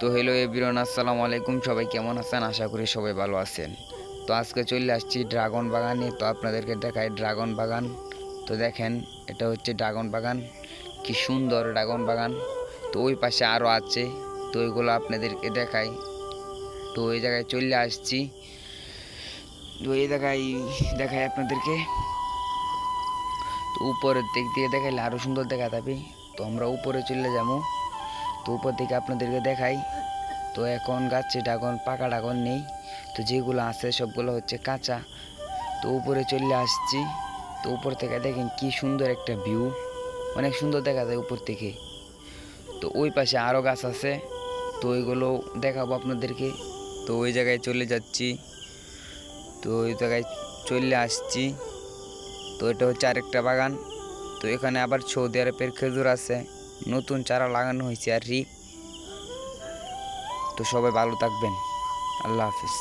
তো hello everyone আসসালামু আলাইকুম। সবাই কেমন আছেন? আশা করি সবাই ভালো আছেন। তো আজকে চলে আসছি ড্রাগন বাগানে তো আপনাদেরকে দেখাই ড্রাগন বাগান। তো দেখেন, এটা হচ্ছে ড্রাগন বাগান। কি সুন্দর ড্রাগন বাগান। তো ওই পাশে আরও আছে। তো ওইগুলো আপনাদেরকে দেখাই। তো ওই জায়গায় চলে আসছি। তো এই জায়গায় দেখাই আপনাদেরকে। তো উপরের দিক দিয়ে দেখাইলে আরও সুন্দর দেখা যাবে। তো আমরা উপরে চলে যাব। তো উপর থেকে আপনাদেরকে দেখাই। তো এখন গাছে ড্রাগন, পাকা ড্রাগন নেই। তো যেগুলো আছে সবগুলো হচ্ছে কাঁচা। তো উপরে চলে আসছি। তো উপর থেকে দেখেন কি সুন্দর একটা ভিউ। অনেক সুন্দর দেখা যায় উপর থেকে। তো ওই পাশে আরও গাছ আছে। তো ওইগুলো দেখাবো আপনাদেরকে। তো ওই জায়গায় চলে যাচ্ছি। তো ওই জায়গায় চলে আসছি। তো এটা হচ্ছে আরেকটা বাগান। তো এখানে আবার সৌদি আরবের খেজুর আছে। নতুন চারা লাগানো হয়েছে আর কি তো সবাই ভালো থাকবেন। আল্লাহ হাফিজ।